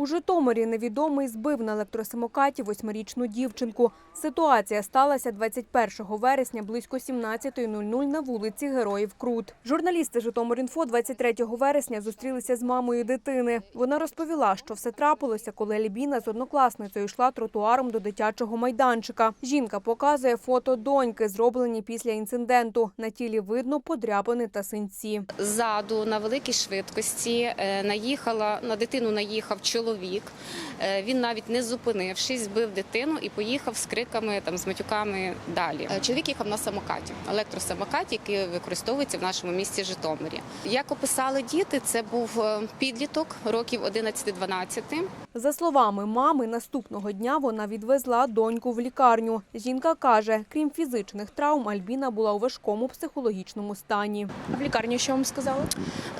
У Житомирі невідомий збив на електросамокаті восьмирічну дівчинку. Ситуація сталася 21 вересня близько 17.00 на вулиці Героїв Крут. Журналісти Житомир.Інфо 23 вересня зустрілися з мамою дитини. Вона розповіла, що все трапилося, коли Альбіна з однокласницею йшла тротуаром до дитячого майданчика. Жінка показує фото доньки, зроблені після інциденту. На тілі видно подряпини та синці. Ззаду на великій швидкості е, наїхала на дитину. Наїхав чоловік. Е, Він навіть не зупинившись, збив дитину і поїхав з криками там з матюками далі. Е, Чоловік їхав на самокаті, електросамокаті, який використовується в нашому місті Житомирі. Як описали діти, це був е, підліток років 11-12. За словами мами, наступного дня вона відвезла доньку в лікарню. Жінка каже, крім фізичних травм, Альбіна була у важкому психологічному стані. А в лікарні що вам сказали?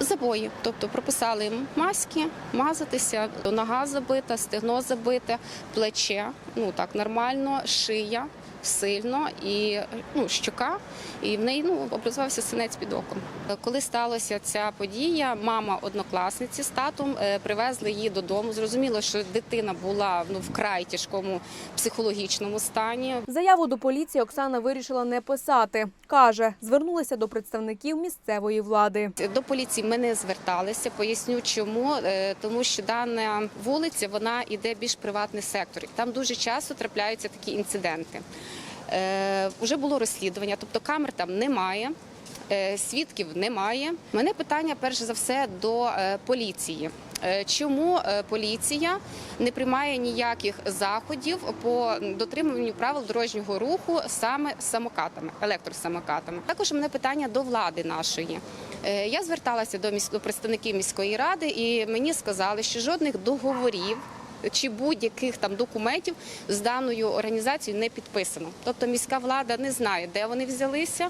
Забої, тобто прописали їм маски, мазатися, нога забита, стегно забите, плече, ну так нормально, шия сильно і ну, щока, і в неї ну, образувався синець під оком. Коли сталася ця подія, мама однокласниці з татом е, привезли її додому. Зрозуміло, що дитина була ну, вкрай тяжкому психологічному стані. Заяву до поліції Оксана вирішила не писати. Каже, звернулася до представників місцевої влади. До поліції ми не зверталися. Поясню, чому Е, тому, що дана вулиця вона йде більш приватний сектор. Там дуже часто трапляються такі інциденти. Вже було розслідування, тобто камер там немає. Е, Свідків немає. Мене питання перш за все до е, поліції. Е, Чому поліція не приймає ніяких заходів по дотриманню правил дорожнього руху саме самокатами, електросамокатами? Також мене питання до влади нашої. Я зверталася до міс- до представників міської ради, і мені сказали, що жодних договорів. Чи будь-яких там документів з даною організацією не підписано. Тобто міська влада не знає, де вони взялися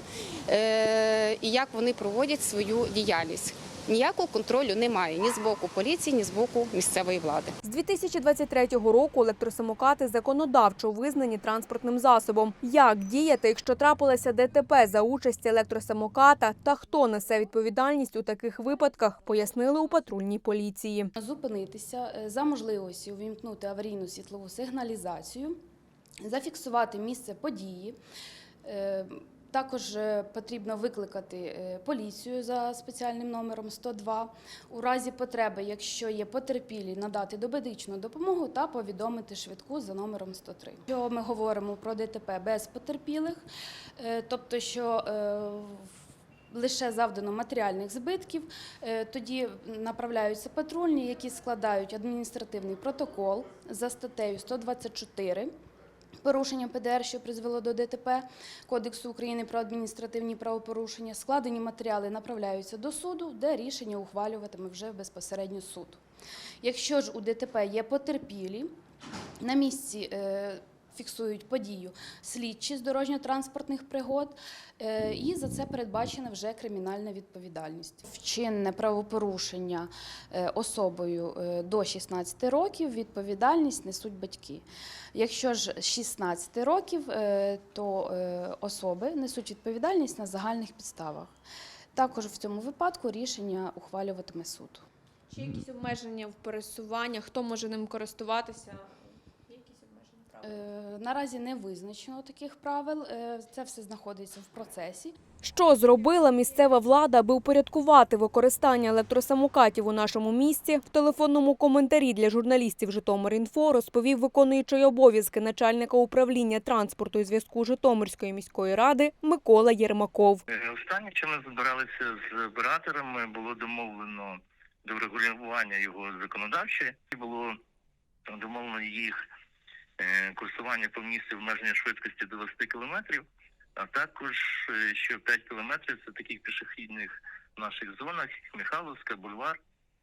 е- і як вони проводять свою діяльність. Ніякого контролю немає ні з боку поліції, ні з боку місцевої влади. З 2023 року електросамокати законодавчо визнані транспортним засобом. Як діяти, якщо трапилося ДТП за участі електросамоката та хто несе відповідальність у таких випадках, пояснили у патрульній поліції. Зупинитися е, за можливості увімкнути аварійну світлову сигналізацію, зафіксувати місце події. Також е, потрібно викликати е, поліцію за спеціальним номером 102. У разі потреби, якщо є потерпілі, надати домедичну допомогу та повідомити швидку за номером 103. Якщо ми говоримо про ДТП без потерпілих, е, тобто що лише завдано матеріальних збитків, тоді направляються патрульні, які складають адміністративний протокол за статтею 124. Порушення ПДР, що призвело до ДТП Кодексу України про адміністративні правопорушення, складені матеріали направляються до суду, де рішення ухвалюватиме вже безпосередньо суд. Якщо ж у ДТП є потерпілі, на місці е, фіксують подію слідчі з дорожньо-транспортних пригод, е, і за це передбачена вже кримінальна відповідальність. Вчинне правопорушення е, особою е, до 16 років відповідальність несуть батьки. Якщо ж з 16 років, то особи несуть відповідальність на загальних підставах. Також в цьому випадку рішення ухвалюватиме суд. Чи якісь обмеження в пересуванні? Хто може ним користуватися? Є якісь обмеження права? Е, Наразі не визначено таких правил. Е, Це все знаходиться в процесі. Що зробила місцева влада, аби упорядкувати використання електросамокатів у нашому місті? В телефонному коментарі для журналістів Житомир.Інфо розповів виконуючий обов'язки начальника управління транспорту і зв'язку Житомирської міської ради Микола Єрмаков. Е, Останнє, що ми збиралися з операторами, було домовлено до врегулювання його законодавче. І Було домовлено їх е, курсування по місту обмеження швидкості до 20 кілометрів, а також е, що 5 кілометрів це таких пішохідних наших зонах, Михайловська, бульвар,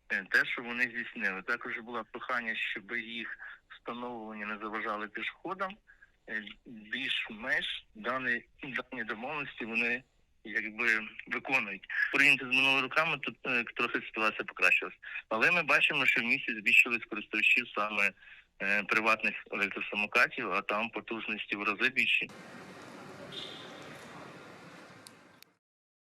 е, те, що вони здійснили. Також було прохання, щоб їх встановлення не заважали пішоходам. Е, Більш-менш дані, дані домовленості вони якби виконують. Порівняно з минулими роками тут е, трохи ситуація покращилась. Але ми бачимо, що в місті збільшились користувачів саме е, приватних електросамокатів, а там потужності в рази більші.